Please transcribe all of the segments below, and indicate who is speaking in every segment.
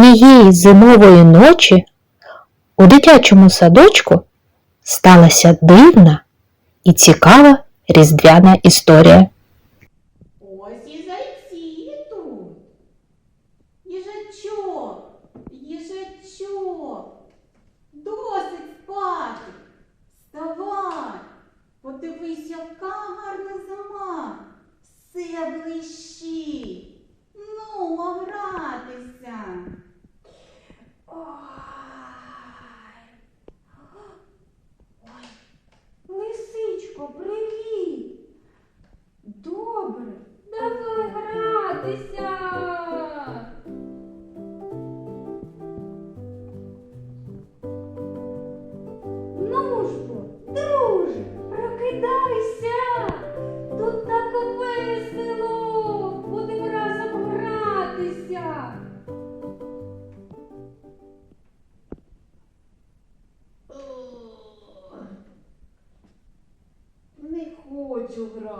Speaker 1: Однієї зимової ночі у дитячому садочку сталася дивна і цікава різдвяна історія.
Speaker 2: Ось і зайці тут. Їжачок, їжачок. Досить спати. Вставай. Подивись, яка гарна зима. Все блищить.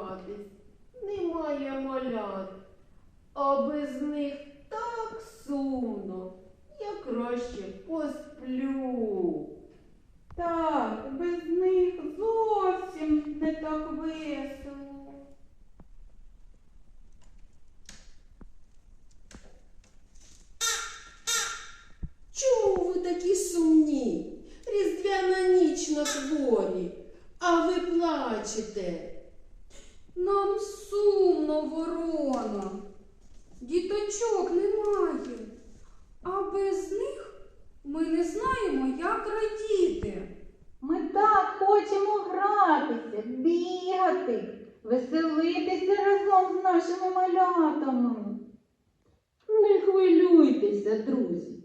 Speaker 2: Гратись, немає малят, а без них так сумно. Я краще посплю. Так, без них зовсім не так весело.
Speaker 3: Чому ви такі сумні? Різдвяна ніч на дворі, а ви плачете.
Speaker 4: Нам сумно, ворона. Діточок немає. А без них ми не знаємо, як радіти.
Speaker 5: Ми так хочемо гратися, бігати, веселитися разом з нашими малятами.
Speaker 3: Не хвилюйтеся, друзі.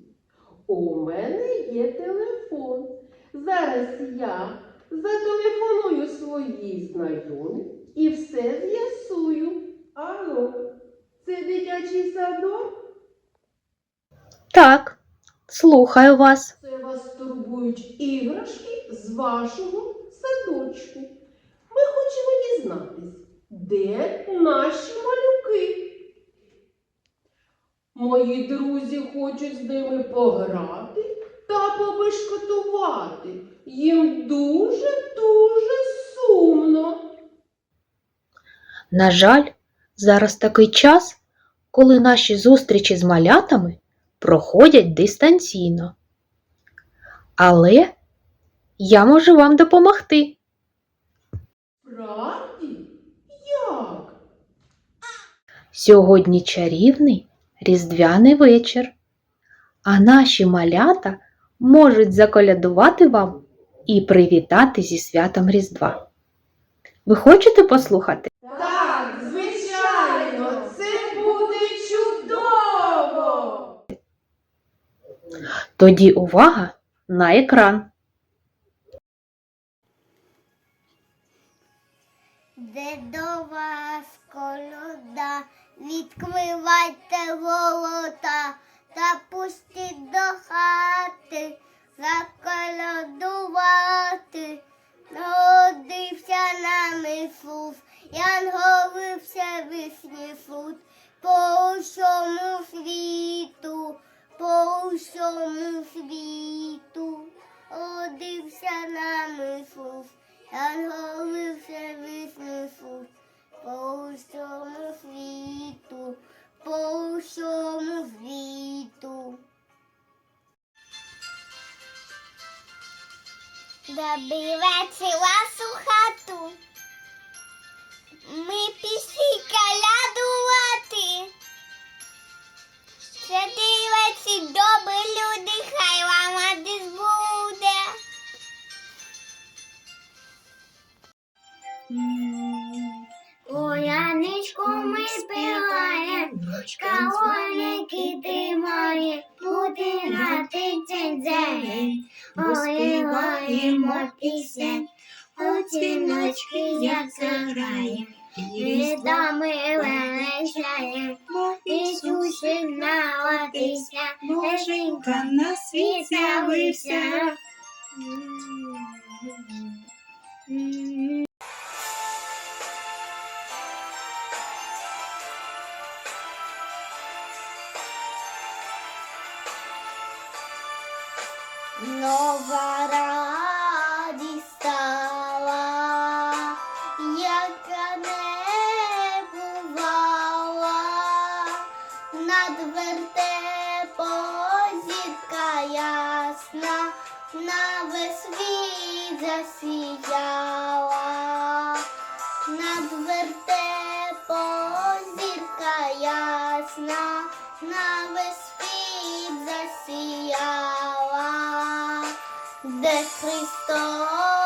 Speaker 3: У мене є телефон. Зараз я зателефоную своїй знайомій і все з'ясую. Алло, це дитячий садок?
Speaker 1: Так, слухаю вас.
Speaker 3: Це вас турбують іграшки з вашого садочку. Ми хочемо дізнатись, де наші малюки. Мої друзі хочуть з ними пограти та побешкотувати. Їм дуже-дуже сумно.
Speaker 1: На жаль, зараз такий час, коли наші зустрічі з малятами проходять дистанційно. Але я можу вам допомогти.
Speaker 3: Правді? Як?
Speaker 1: Сьогодні чарівний різдвяний вечір, а наші малята можуть заколядувати вам і привітати зі святом Різдва. Ви хочете послухати?
Speaker 3: Так, звичайно, це буде чудово.
Speaker 1: Тоді увага на екран.
Speaker 6: Де до вас колода, відкривайте голота та пустіть до хати, заколодувати. Добрий вечір вас у хату. Ми пішли колядувати. Святий вечір, добрі люди, хай вам радість буде. Коляничку ми співаємо, кавоники тримає, народився, Боженька на світ з'явився. нова над вертепом зірка ясна, на весь світ засіяла, над вертепом ясна, на весь засіяла, де Христос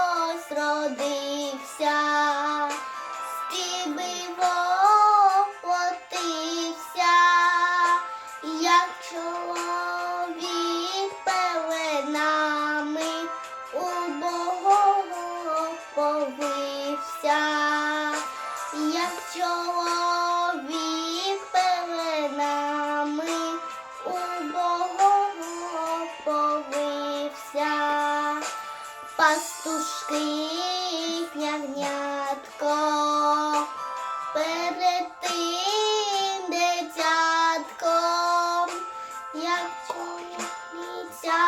Speaker 6: пастушки ягнятко перед тим дитятком, як чоловіця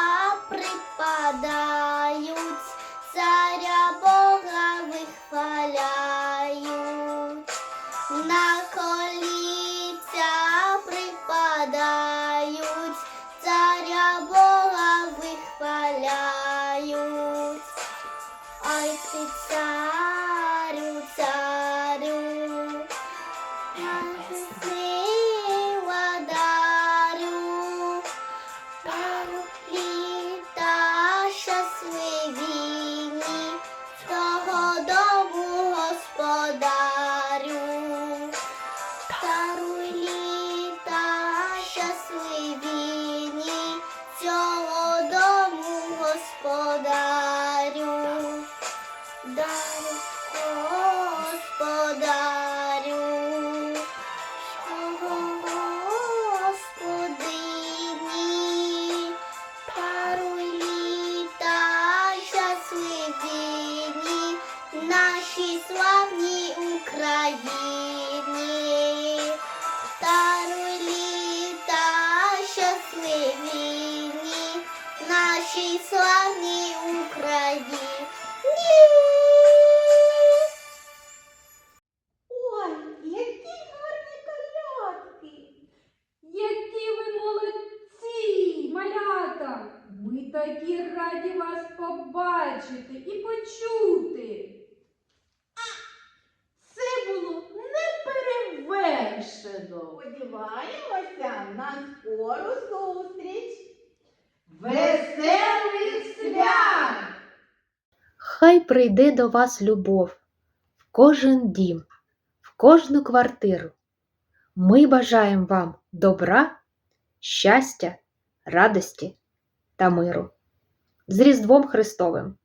Speaker 6: припадають, господарю.
Speaker 3: Неперевершено.
Speaker 5: Сподіваємося на скору зустріч!
Speaker 3: Веселих свят!
Speaker 1: Хай прийде до вас любов в кожен дім, в кожну квартиру. Ми бажаємо вам добра, щастя, радості та миру. З Різдвом Христовим!